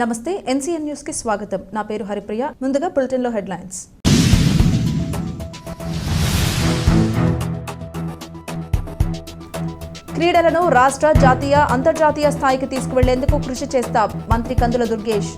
నమస్తే ఎన్సీఎన్ న్యూస్కి స్వాగతం. నా పేరు హరిప్రియ. ముందుగా బులెటిన్లో హెడ్లైన్స్. క్రీడలను రాష్ట్ర జాతీయ అంతర్జాతీయ స్థాయికి తీసుకువెళ్ళేందుకు కృషి చేస్తాం మంత్రి కందుల దుర్గేష్.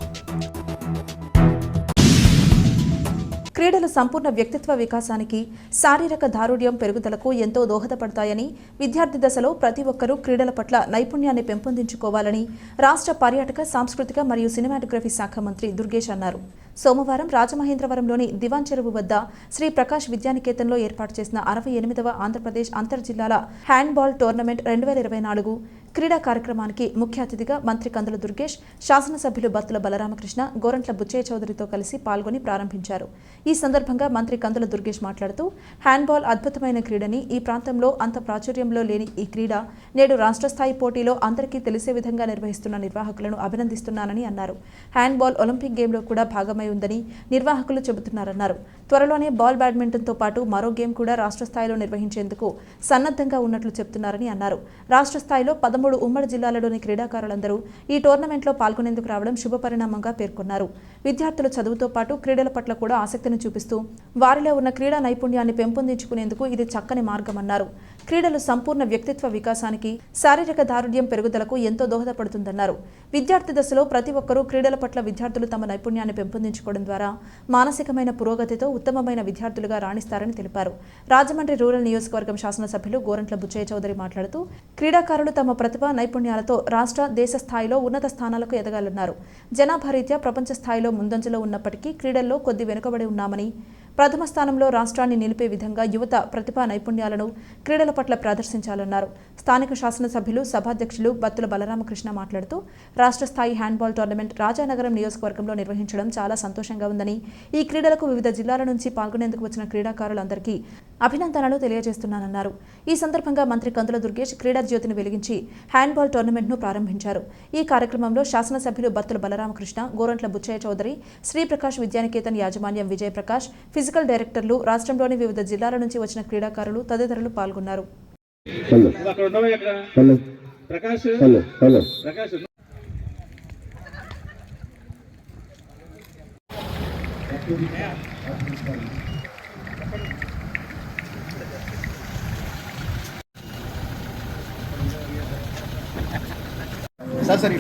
క్రీడలు సంపూర్ణ వ్యక్తిత్వ వికాసానికి శారీరక దారుఢ్యం పెరుగుదలకు ఎంతో దోహదపడతాయని విద్యార్థి దశలో ప్రతి ఒక్కరూ క్రీడల పట్ల నైపుణ్యాన్ని పెంపొందించుకోవాలని రాష్ట్ర పర్యాటక సాంస్కృతిక మరియు సినిమాటోగ్రఫీ శాఖ మంత్రి దుర్గేష్ అన్నారు. సోమవారం రాజమహేంద్రవరంలోని దివాన్ చెరువు వద్ద శ్రీ ప్రకాష్ విద్యానికేతన్లో ఏర్పాటు చేసిన అరవై ఎనిమిదవ ఆంధ్రప్రదేశ్ అంతర్జిల్లాల హ్యాండ్బాల్ టోర్నమెంట్ రెండు వేల ఇరవై నాలుగు క్రీడా కార్యక్రమానికి ముఖ్య అతిథిగా మంత్రి కందుల దుర్గేష్ శాసనసభ్యులు బత్తుల బలరామకృష్ణ గోరంట్ల బుచ్చయ్య చౌదరితో కలిసి పాల్గొని ప్రారంభించారు. ఈ సందర్భంగా మంత్రి కందుల దుర్గేష్ మాట్లాడుతూ హ్యాండ్బాల్ అద్భుతమైన క్రీడని ఈ ప్రాంతంలో అంత ప్రాచుర్యంలో లేని ఈ క్రీడ నేడు రాష్ట్ర స్థాయి పోటీలో అందరికీ తెలిసే విధంగా నిర్వహిస్తున్న నిర్వాహకులను అభినందిస్తున్నానని అన్నారు. హ్యాండ్బాల్ ఒలింపిక్ గేమ్లో కూడా భాగమై ఉందని నిర్వాహకులు చెబుతున్నారన్నారు. త్వరలోనే బాల్ బ్యాడ్మింటన్తో పాటు మరో గేమ్ కూడా రాష్ట్ర స్థాయిలో నిర్వహించేందుకు సన్నద్ధంగా ఉన్నట్లు చెబుతున్నారని అన్నారు. రాష్ట్ర స్థాయిలో పదమూడు ఉమ్మడి జిల్లాలలోని క్రీడాకారులందరూ ఈ టోర్నమెంట్లో పాల్గొనేందుకు రావడం శుభపరిణామంగా పేర్కొన్నారు. విద్యార్థులు చదువుతో పాటు క్రీడల పట్ల కూడా ఆసక్తిని చూపిస్తూ వారిలో ఉన్న క్రీడా నైపుణ్యాన్ని పెంపొందించుకునేందుకు ఇది చక్కని మార్గమన్నారు. క్రీడలు సంపూర్ణ వ్యక్తిత్వ వికాసానికి శారీరక దారుఢ్యం పెరుగుదలకు ఎంతో దోహదపడుతుందన్నారు. విద్యార్థి దశలో ప్రతి ఒక్కరూ క్రీడల పట్ల విద్యార్థులు తమ నైపుణ్యాన్ని పెంపొందించుకోవడం ద్వారా మానసికమైన పురోగతితో ఉత్తమమైన విద్యార్థులుగా రాణిస్తారని తెలిపారు. రాజమండ్రి రూరల్ నియోజకవర్గం శాసనసభ్యులు గోరంట్ల బుచ్చయ్య చౌదరి మాట్లాడుతూ క్రీడాకారులు తమ ప్రతిభ నైపుణ్యాలతో రాష్ట్ర దేశ స్థాయిలో ఉన్నత స్థానాలకు ఎదగాలన్నారు. జనాభా రీత్యా ప్రపంచ స్థాయిలో ముందంజలో ఉన్నప్పటికీ క్రీడల్లో కొద్ది వెనుకబడి ఉన్నామని ప్రథమ స్థానంలో రాష్ట్రాన్ని నిలిపే విధంగా యువత ప్రతిభా నైపుణ్యాలను క్రీడల పట్ల ప్రదర్శించాలన్నారు. స్థానిక శాసనసభ్యులు సభాధ్యక్షులు బత్తుల బలరామకృష్ణ మాట్లాడుతూ రాష్ట్ర స్థాయి హ్యాండ్బాల్ టోర్నమెంట్ రాజానగరం నియోజకవర్గంలో నిర్వహించడం చాలా సంతోషంగా ఉందని ఈ క్రీడలకు వివిధ జిల్లాల నుంచి పాల్గొనేందుకు వచ్చిన క్రీడాకారులందరికీ అభినందనలు తెలియజేస్తున్నానన్నారు. ఈ సందర్భంగా మంత్రి కందుల దుర్గేష్ క్రీడా జ్యోతిని వెలిగించి హ్యాండ్బాల్ టోర్నమెంట్ను ప్రారంభించారు. ఈ కార్యక్రమంలో శాసనసభ్యులు బత్తుల బలరామకృష్ణ గోరంట్ల బుచ్చయ్య చౌదరి శ్రీప్రకాష్ విద్యానికేతన్ యాజమాన్యం విజయప్రకాష్ ఫిజికల్ డైరెక్టర్లు రాష్ట్రంలోని వివిధ జిల్లాల నుంచి వచ్చిన క్రీడాకారులు తదితరులు పాల్గొన్నారు. హలో. అక్కడ ఉండవు ఇక్కడ హలో. ప్రకాష్. సార్ సరే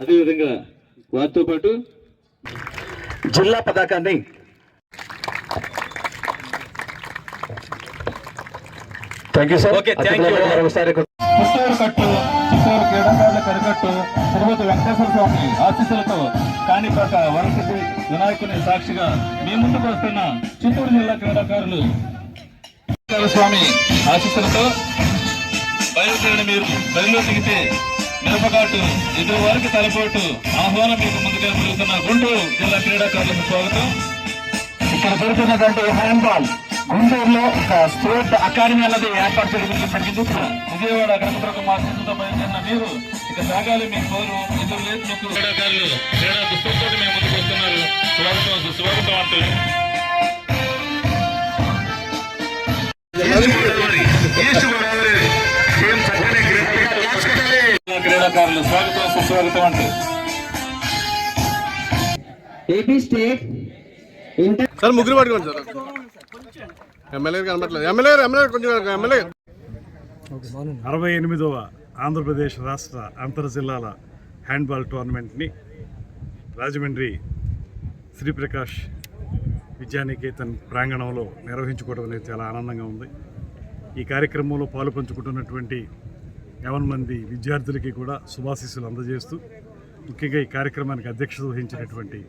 అదేవిధంగా వారితో పాటు జిల్లా పతాకాన్ని thank you sir Okay, thank you. మరొకసారి పుస్తూరు కట్టు చిత్తూరు క్రీడాకారుల కరికట్టు తిరుపతి వెంకటేశ్వర స్వామి ఆశీస్సులతో కాణిపాక వరసిద్ధి వినాయకుని సాక్షిగా మీ ముందుకు వస్తున్న చిత్తూరు జిల్లా క్రీడాకారులు. స్వామి ఆశీస్సులతో బయలుదేరిన మీరు బయలులో దిగితే మిరపకాటు ఎదురు వారికి తలపోటు ఆహ్వానం మీకు ముందుగా పెరుగుతున్న గుంటూరు జిల్లా క్రీడాకారులకు స్వాగతం. ఇక్కడ జరుగుతున్నటువంటి హ్యాండ్బాల్ గుంటూరులో ఒక స్పోర్ట్ అకాడమీ అన్నది ఏర్పాటు చేయడం జరిగింది విజయవాడ గణపతులకు మా బయలుదేరిన మీరు ఇక సాగాలి మీ కోరు ఎదురు లేదు మీకు. క్రీడాకారులు క్రీడా దుస్తులతో మేము ముందుకు వస్తున్నారు. స్వాగతం సుస్వాగతం అంటూ క్రీడాకారులు స్వాగతం సుస్వాగతం అంటూ ఏపీ స్టేట్ ఇంటర్ సార్ ముగ్గురు పట్టుకోండి సార్. ఎమ్మెల్యే ఎమ్మెల్యే ఎమ్మెల్యే కొంచెం ఎమ్మెల్యే. అరవై ఎనిమిదవ ఆంధ్రప్రదేశ్ రాష్ట్ర అంతర్ జిల్లాల హ్యాండ్బాల్ టోర్నమెంట్ని రాజమండ్రి శ్రీప్రకాష్ విద్యానికేతన్ ప్రాంగణంలో నిర్వహించుకోవడం అనేది చాలా ఆనందంగా ఉంది. ఈ కార్యక్రమంలో పాలు పంచుకుంటున్నటువంటి యావన్ మంది విద్యార్థులకి కూడా శుభాశీస్సులు అందజేస్తూ ముఖ్యంగా ఈ కార్యక్రమానికి అధ్యక్షత వహించినటువంటి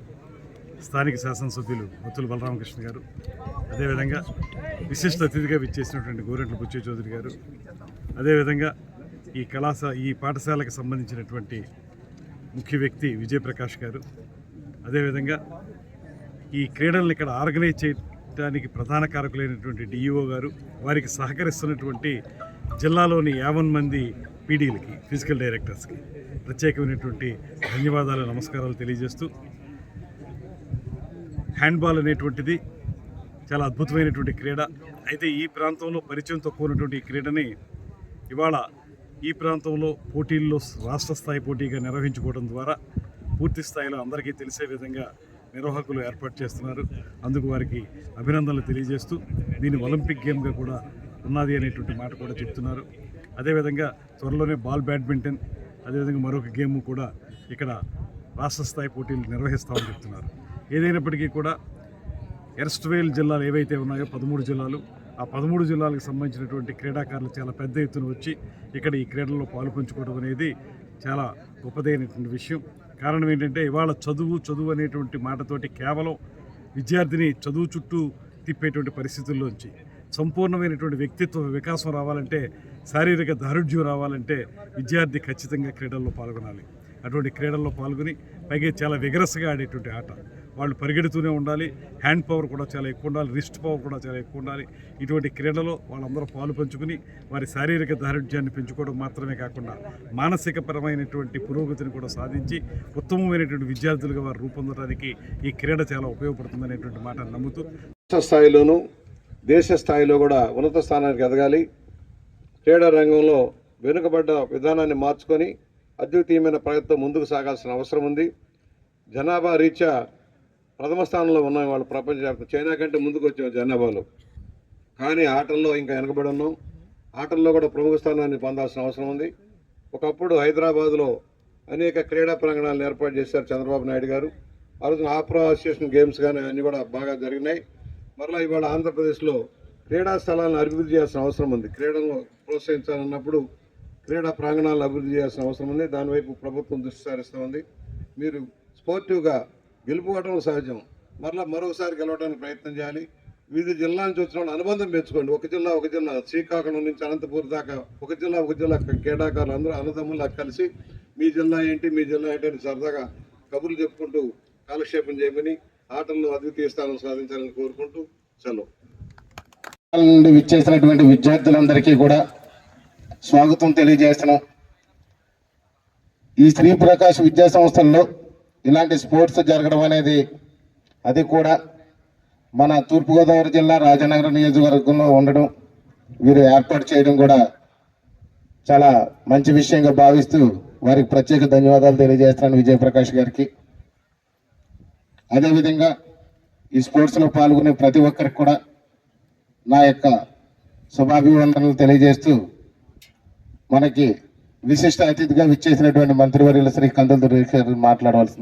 స్థానిక శాసనసభ్యులు బొత్తుల బలరామకృష్ణ గారు అదేవిధంగా విశిష్ట అతిథిగా విచ్చేసినటువంటి గోరెంట్ల బుచ్చే చౌదరి గారు అదేవిధంగా ఈ కళాశాల ఈ పాఠశాలకు సంబంధించినటువంటి ముఖ్య వ్యక్తి విజయప్రకాష్ గారు అదేవిధంగా ఈ క్రీడలను ఇక్కడ ఆర్గనైజ్ చేయడానికి ప్రధాన కారకులైనటువంటి డిఈఓ గారు వారికి సహకరిస్తున్నటువంటి జిల్లాలోని యావన్ మంది పీడీలకి ఫిజికల్ డైరెక్టర్స్కి ప్రత్యేకమైనటువంటి ధన్యవాదాలు నమస్కారాలు తెలియజేస్తూ హ్యాండ్బాల్ అనేటువంటిది చాలా అద్భుతమైనటువంటి క్రీడ. అయితే ఈ ప్రాంతంలో పరిచయం తక్కువ ఉన్నటువంటి ఈ క్రీడని ఇవాళ ఈ ప్రాంతంలో పోటీల్లో రాష్ట్ర స్థాయి పోటీగా నిర్వహించుకోవడం ద్వారా పూర్తి స్థాయిలో అందరికీ తెలిసే విధంగా నిర్వాహకులు ఏర్పాటు చేస్తున్నారు. అందుకు వారికి అభినందనలు తెలియజేస్తూ దీన్ని ఒలింపిక్ గేమ్గా కూడా ఉన్నది అనేటువంటి మాట కూడా చెప్తున్నారు. అదేవిధంగా త్వరలోనే బాల్ బ్యాడ్మింటన్ అదేవిధంగా మరొక గేమ్ కూడా ఇక్కడ రాష్ట్ర స్థాయి పోటీలు నిర్వహిస్తామని చెప్తున్నారు. ఏదైనప్పటికీ కూడా ఎర్స్ట్వేల్ జిల్లాలు ఏవైతే ఉన్నాయో పదమూడు జిల్లాలు ఆ పదమూడు జిల్లాలకు సంబంధించినటువంటి క్రీడాకారులు చాలా పెద్ద ఎత్తున వచ్చి ఇక్కడ ఈ క్రీడల్లో పాలు పంచుకోవడం అనేది చాలా గొప్పదైనటువంటి విషయం. కారణం ఏంటంటే ఇవాళ చదువు చదువు అనేటువంటి మాటతోటి కేవలం విద్యార్థిని చదువు చుట్టూ తిప్పేటువంటి పరిస్థితుల్లోంచి సంపూర్ణమైనటువంటి వ్యక్తిత్వ వికాసం రావాలంటే శారీరక దారుఢ్యం రావాలంటే విద్యార్థి ఖచ్చితంగా క్రీడల్లో పాల్గొనాలి. అటువంటి క్రీడల్లో పాల్గొని పైగా చాలా విగరసగా ఆడేటువంటి ఆట. వాళ్ళు పరిగెడుతూనే ఉండాలి. హ్యాండ్ పవర్ కూడా చాలా ఎక్కువ ఉండాలి. రిస్ట్ పవర్ కూడా చాలా ఎక్కువ ఉండాలి. ఇటువంటి క్రీడలో వాళ్ళందరూ పాలు పంచుకుని వారి శారీరక దారుఢ్యాన్ని పెంచుకోవడం మాత్రమే కాకుండా మానసిక పరమైనటువంటి పురోగతిని కూడా సాధించి ఉత్తమమైనటువంటి విద్యార్థులుగా వారు రూపొందడానికి ఈ క్రీడ చాలా ఉపయోగపడుతుందనేటువంటి మాట నమ్ముతూ రాష్ట్ర స్థాయిలోనూ దేశ స్థాయిలో కూడా ఉన్నత స్థానానికి ఎదగాలి. క్రీడా రంగంలో వెనుకబడ్డ విధానాన్ని మార్చుకొని అద్వితీయమైన ప్రయత్నం ముందుకు సాగాల్సిన అవసరం ఉంది. జనాభా రీత్యా ప్రథమ స్థానంలో ఉన్నాం వాళ్ళు ప్రపంచవ్యాప్తంగా చైనా కంటే ముందుకు వచ్చాం జనాభాలో. కానీ ఆటల్లో ఇంకా వెనకబడి ఉన్నాం. ఆటల్లో కూడా ప్రముఖ స్థానాన్ని పొందాల్సిన అవసరం ఉంది. ఒకప్పుడు హైదరాబాద్లో అనేక క్రీడా ప్రాంగణాలను ఏర్పాటు చేశారు చంద్రబాబు నాయుడు గారు. ఆ రోజున ఆప్రో అసోసియేషన్ గేమ్స్ కానీ అన్నీ కూడా బాగా జరిగినాయి. మరలా ఇవాళ ఆంధ్రప్రదేశ్లో క్రీడా స్థలాలను అభివృద్ధి చేయాల్సిన అవసరం ఉంది. క్రీడలను ప్రోత్సహించాలన్నప్పుడు క్రీడా ప్రాంగణాలను అభివృద్ధి చేయాల్సిన అవసరం ఉంది. దానివైపు ప్రభుత్వం దృష్టి సారిస్తూ ఉంది మీరు స్పోర్టివ్గా గెలుపుకోవటం సహజం. మరలా మరొకసారి గెలవడానికి ప్రయత్నం చేయాలి. వివిధ జిల్లా నుంచి వచ్చిన వాళ్ళు అనుబంధం పెంచుకోండి. ఒక జిల్లా ఒక జిల్లా శ్రీకాకుళం నుంచి అనంతపూర్ దాకా ఒక జిల్లా ఒక జిల్లా క్రీడాకారులు అందరూ అన్నదమ్ములు కలిసి మీ జిల్లా ఏంటి మీ జిల్లా ఏంటి అని సరదాగా కబుర్లు చెప్పుకుంటూ కాలక్షేపం చేయమని ఆటల్లో అద్వితీయ స్థానం సాధించాలని కోరుకుంటూ సెలవు. నుండి విచ్చేసినటువంటి విద్యార్థులందరికీ కూడా స్వాగతం తెలియజేస్తున్నాం. ఈ శ్రీ ప్రకాష్ విద్యా సంస్థల్లో ఇలాంటి స్పోర్ట్స్ జరగడం అనేది అది కూడా మన తూర్పుగోదావరి జిల్లా రాజనగరం నియోజకవర్గంలో ఉండడం వీరు ఏర్పాటు చేయడం కూడా చాలా మంచి విషయంగా భావిస్తూ వారికి ప్రత్యేక ధన్యవాదాలు తెలియజేస్తున్నాను విజయప్రకాష్ గారికి. అదేవిధంగా ఈ స్పోర్ట్స్లో పాల్గొనే ప్రతి ఒక్కరికి కూడా నా యొక్క శుభాభివందనలు తెలియజేస్తూ మనకి విశిష్ట అతిథిగా విచ్చేసినటువంటి మంత్రివర్యుల శ్రీ కందులు మాట్లాడవలసింది.